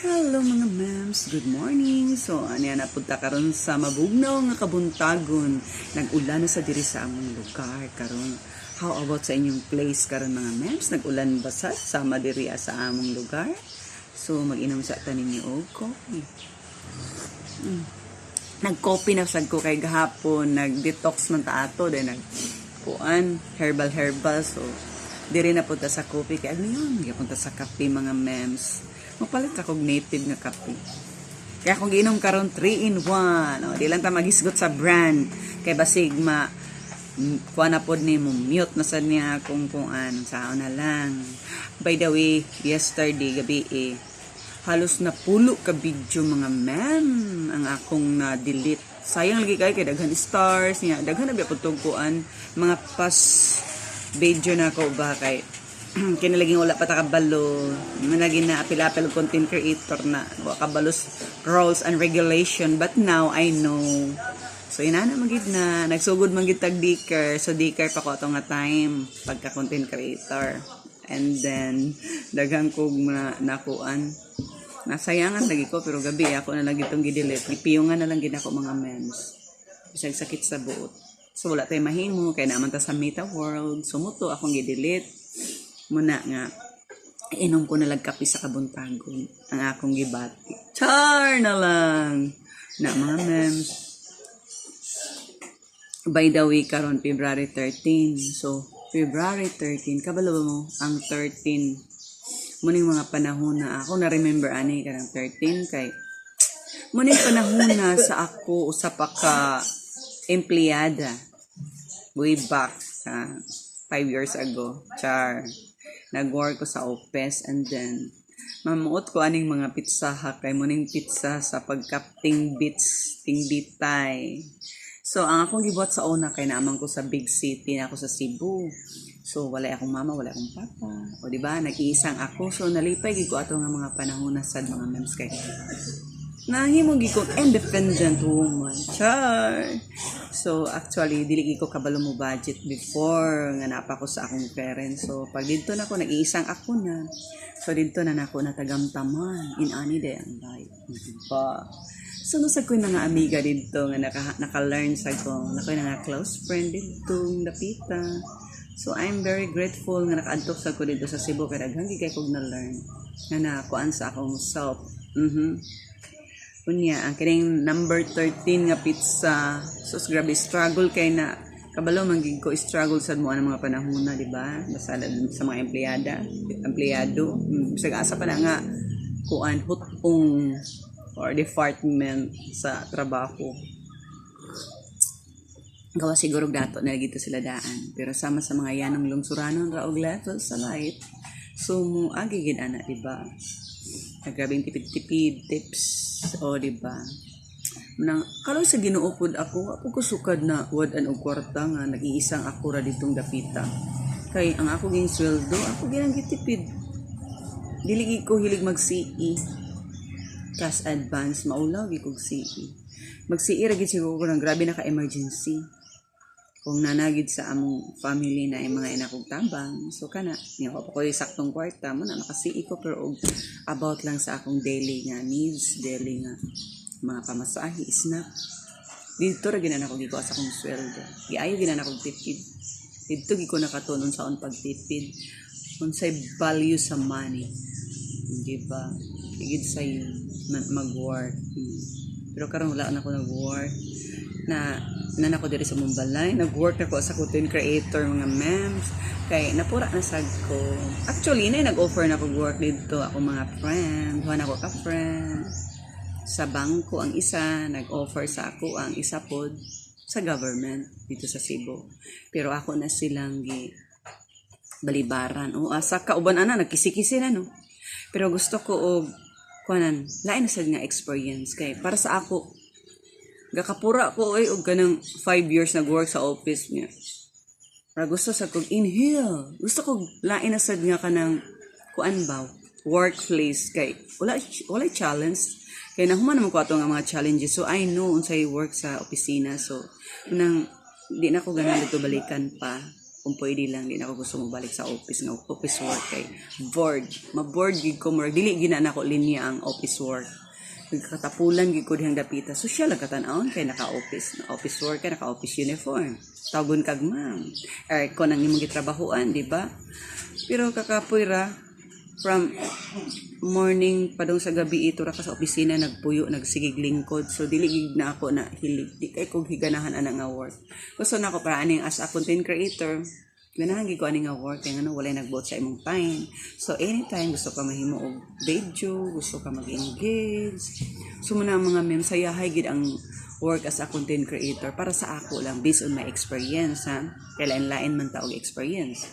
Hello mga ma'ams, good morning. So, ano yan, napunta karon sa mabugnaw nga kabuntagon. Nag-ulan na sa diri sa among lugar karon. How about sa inyong place karon mga ma'ams? Nag-ulan ba sa sama diri sa among lugar? So, mag-inom sa tanin ni og coffee. Mm. Nag-coffee na sad ko kay gahapon, nag-detox man ta ato, then nag kuan, herbal herbal. So, diri na punta sa coffee kay ano yun, punta sa kape mga ma'ams. Mapalit ako native nga kape. Kaya kung giinom karon 3 in 1, oh, di lang ta magisgot sa brand kay basig ma kuha na pod ni mo mute na sad niya kung kuan sao na lang. By the way, yesterday gabi eh, halos na pulo ka video mga ma'am ang akong na delete. Sayang lagi kay kay daghan stars niya, daghan na biya kuan mga pas video na ko ba kay kinalaging wala pa ta kabalo. Managing na apil-apil content creator na wa kabalos rules and regulation. But now I know. So inana magid na. Nagsugod man gid tag diker so diker pa ko ato nga time. Pagka content creator. And then daghang kog na nakuan. Nasayangan lagi ko pero gabi ako na lagi itong gidelete gipiyungan na lang gid ako mga memes bisag sakit sa buot. So wala tayo mahimo. Kay naman ta sa meta world. Sumuto akong gidelete muna nga inom ko na kape sa kabuntagon ang akong gibati. Char na lang! Na mga mems. By the way, karon February 13. So, February 13, kabalo mo ang 13. Muning mga panahon na ako na-remember ani karang 13 kay muning panahon na sa ako usa pa ka empleyada way back sa 5 years ago. Char nag-work ko sa office and then mamuot ko aning mga pizza ha kay muning pizza sa pagkapting beats ting bitay. So ang akong gibuhat sa una kay naamang ko sa big city na ako sa Cebu. So wala akong mama wala akong papa. O di ba? Nag-iisang ako. So nalipay gid ko ato nga mga panahon na sad mga memes kay nahimo gid ko independent woman. Char so actually dili ko kabalo mo budget before nga napa ko sa akong parents. So pag didto na ko nag-iisang ako na. So didto na nako natagamtaman. In ani day ang life pa so nusag ko na nga amiga didto nga naka, naka-learn sa ko na ko na nga close friend didto napita. So I'm very grateful nga nakaadtok sa ko dito sa Cebu kay daghang gid kay kog na learn nga nakuan sa akong self. Mhm. Unya, ang kining number 13 nga pizza. So, grabe, struggle kay na kabalo man gid ko struggle sa mga panahon na, di ba? Dun sa mga empleyada, empleyado. Bisag asa pa na nga kuan hutong or department sa trabaho. Gawa siguro dato na gito sila daan. Pero sama sa mga yanang lungsuranon ra og level sa life. So, mo agi gid ana, di ba? Nagrabing tipid-tipid tips o di ba? Nang kaloy sa Ginoo ako, ako ko sukad na wad an og kwarta nga nag-iisang ako ra ditong dapita. Kay ang ako ging sweldo, ako ginang gitipid. Dili ko hilig mag-CE. Cash advance maulaw gid kog CE. Mag-CE ra gid siguro ko nang grabe na ka emergency. Kung nanagid sa among family na yung mga inakog tabang, so kana, niya ko ko saktong kwarta mo na makasi ko pero og about lang sa akong daily nga needs, daily nga mga pamasahe, snack. Dito ra ginan ako giko sa akong sweldo. Giayo ginan ako tipid. Dito gi ko nakatunon sa on pagtipid. Unsay value sa money. Di ba? Higit sa mag-work. Hmm. Pero karon wala na ako nag-work na nan ako diri sa Mumbalay nag-work na ko sa content creator mga memes kay napura na sad ko. Actually na nag-offer na ko work dito. Ako mga friend. Huwag ako ka friend. Sa bangko ang isa nag-offer sa ako ang isa pod sa government dito sa Cebu. Pero ako na silang gi balibaran. O asa ka uban ana nagkisi-kisi na no? Pero gusto ko og kuanan lain na sad nga experience. Kay para sa ako gakapura ko ay og kanang 5 years nag-work sa office niya. Para gusto sa kog inhale. Gusto kog lain na sad nga kanang kuan ba workplace. Kay wala wala challenge. Kay nahuman naman ko ato nga mga challenges. So I know unsay work sa opisina. So nang di na ko ganahan dito balikan pa. Kung pwede lang din ako gusto mo balik sa office nga office work. Kay bored. Ma-bored gid ko murag dili gina na ko linya ang office work katapulan gid ko dihang dapita. Social lang katan-awon kay naka-office office work ka naka-office uniform. Tawgon kag ma'am. Ko nang imong gitrabahoan di ba? Pero kakapoy ra from morning pa dong sa gabi ito ra ka sa opisina nagpuyo nagsigig lingkod. So dili gid na ako na hilig di kay kog higanahan ana nga work. Gusto na ako para aning as a content creator ganahan ko ani nga work kay ano walay nagbuot sa imong time. So anytime gusto ka mahimo og video gusto ka mag-engage. So muna mga mem gid ang work as a content creator para sa ako lang based on my experience ha. Kay lain-lain man ta experience.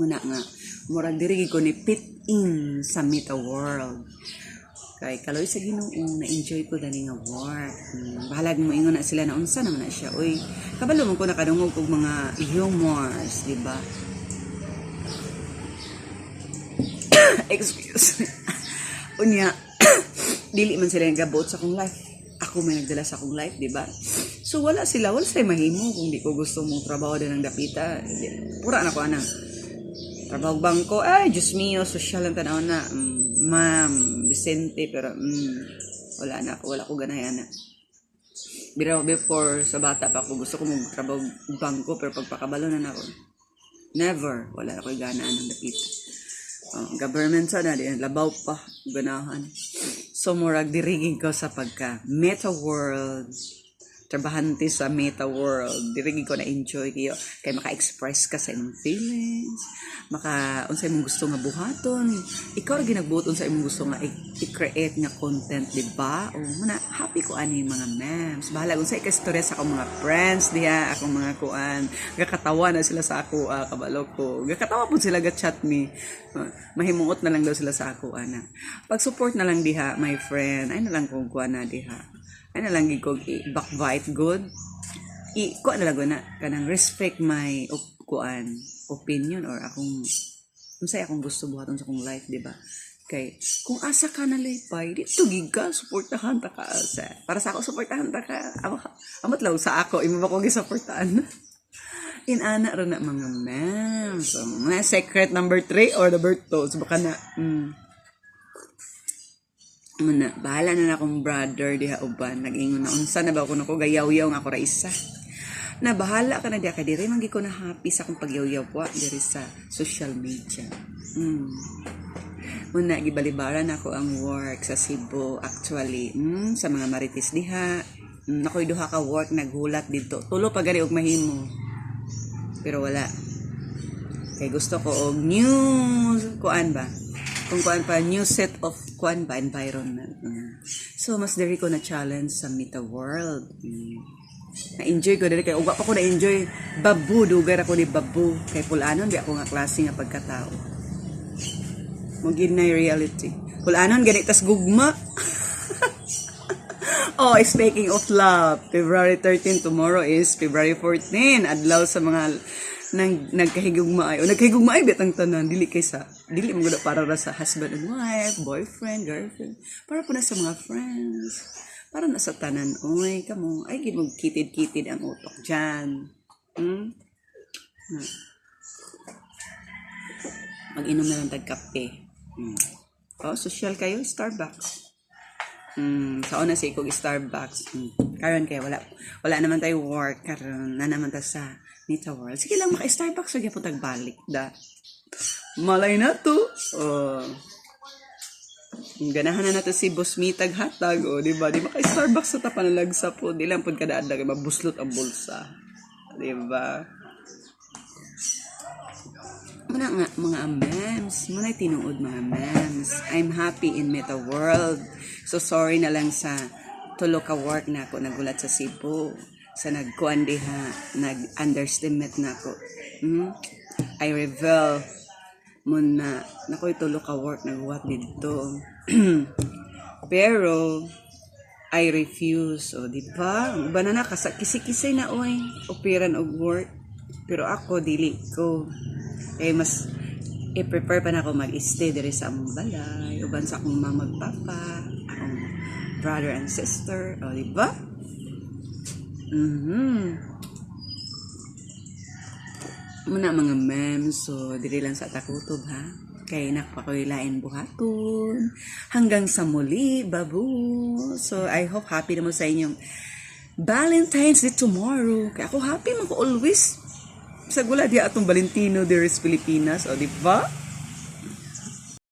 Muna nga murag diri ko ni fit in sa Meta World kay kaloy sa Ginoo na enjoy ko dani nga work hmm, bahalag mo ingon na sila na unsa naman na siya oy. Kabalo man ko nakadungog og mga humors di ba? Excuse me. Unya dili man sila nagabot sa akong life. Ako may nagdala sa akong life di ba? So wala sila wala sila mahimo. Kung di ko gusto mong trabaho din ng dapita pura na ko ana. Trabaho bangko ay Diyos mio social ang tanaw na. Mm, ma'am Vicente pero mm, wala na ako wala ko ganayan na. Biro before sa bata pa ako gusto ko magtrabaho bangko pero pagpakabalo na ako never wala na ko ganaan ng dapit oh, government sana di labaw pa ganahan. So murag dirigin ko sa pagka meta world trabahante sa meta world. Dirigin ko na enjoy kayo. Kay maka-express ka sa imong feelings. Maka unsay imong gusto nga buhaton. Ikaw ra ginagbuot unsa imong gusto nga i-create nga content di ba? O muna happy ko ani mga memes. Bahala unsa ikastorya sa akong mga friends diha akong mga kuan. Gakatawa na sila sa ako ah, kabalo ko. Gakatawa pud sila ga-chat me Ah, mahimuot na lang daw sila sa ako ana. Pag support na lang diha my friend. Ay na lang kung kuan na diha ay na lang ko i-backbite good? I kuan na lang ko na kanang respect my op, kuan opinion or akong unsay akong gusto buhaton sa akong life di ba? Kay kung asa ka na laypay dito gig ka suportahan ta ka asa. Para sa ako suportahan ta ka. Amo- amot lang sa ako imo ba ko gisuportahan? Inana ra na mga ma'am. So mga secret number 3 or number 2 so baka na mm, Muna, bahala na na akong brother diha uban. Nag-ingon na, unsa na ba ako nako gayaw-yaw nga ako ra isa. Na bahala ka na diha kay diri man ko na happy sa akong pagyaw-yaw wa diri sa social media. Mm. Muna gibalibaran ako ang work sa Cebu actually. Mm, sa mga marites diha. Mm, ako'y duha ka work naghulat dito. Tulo pa gani og mahimo. Pero wala. Kay gusto ko og new kuan ba? Kung kuan pa new set of kuan ba environment. Mm. So mas diri ko na challenge sa Meta World. Mm. Na-enjoy ko diri kay ugwa pa ko na-enjoy babu dugar ako ni babu kay pulanon di ako nga klase nga pagkatao. Mugin na reality. Pulanon ganit tas gugma. Oh, speaking of love, February 13 tomorrow is February 14. Adlaw sa mga nang nagkahigugma ay o nagkahigugma ay betang tanan dili kay sa dili mo para ra sa husband and wife, boyfriend, girlfriend. Para po na sa mga friends. Para na sa tanan oy kamo ay gid mo kitid-kitid ang utok diyan. Hmm? Hmm. Mag-inom na lang tag kape. Hmm. Oh, social kayo, Starbucks. Mm, sa una sa ikog Starbucks. Mm. Karon kay wala wala naman tayo work karon na naman ta sa Nita World. Sige lang maka Starbucks wag gyapon tagbalik da. Malay na to. Oh. Ganahan na nato si Boss Mitag hatag o di ba? Di maka Starbucks sa tapanalag sa po. Di lang pud kada adlaw kay mabuslot ang bulsa. Di ba? Muna nga, mga memes. Muna tinuod mga memes. I'm happy in Meta World. So, sorry na lang sa tulo ka work na ako nagulat sa Cebu. Sa nagkuan diha, nag-underestimate na ako. Hmm? I reveal muna nakoy tulo ka work naghuwat dito. Pero, I refuse. O, di ba? Iba na na, kasa- kisi-kisay na, oy. Operan og work. Pero ako, dili ko. Kaya mas, i-prepare pa na ako mag-stay diri sa among balay. Uban sa akong mama ug papa. Akong brother and sister. O, di ba? Mhm. muna mga mems, so dili lang sa takutob ha. Kay nakpakoy lain buhaton. Hanggang sa muli, babu. So I hope happy naman sa inyong Valentine's Day tomorrow. Kaya ako happy man ko always. Sa gula di atong Valentino de Pilipinas, o di ba?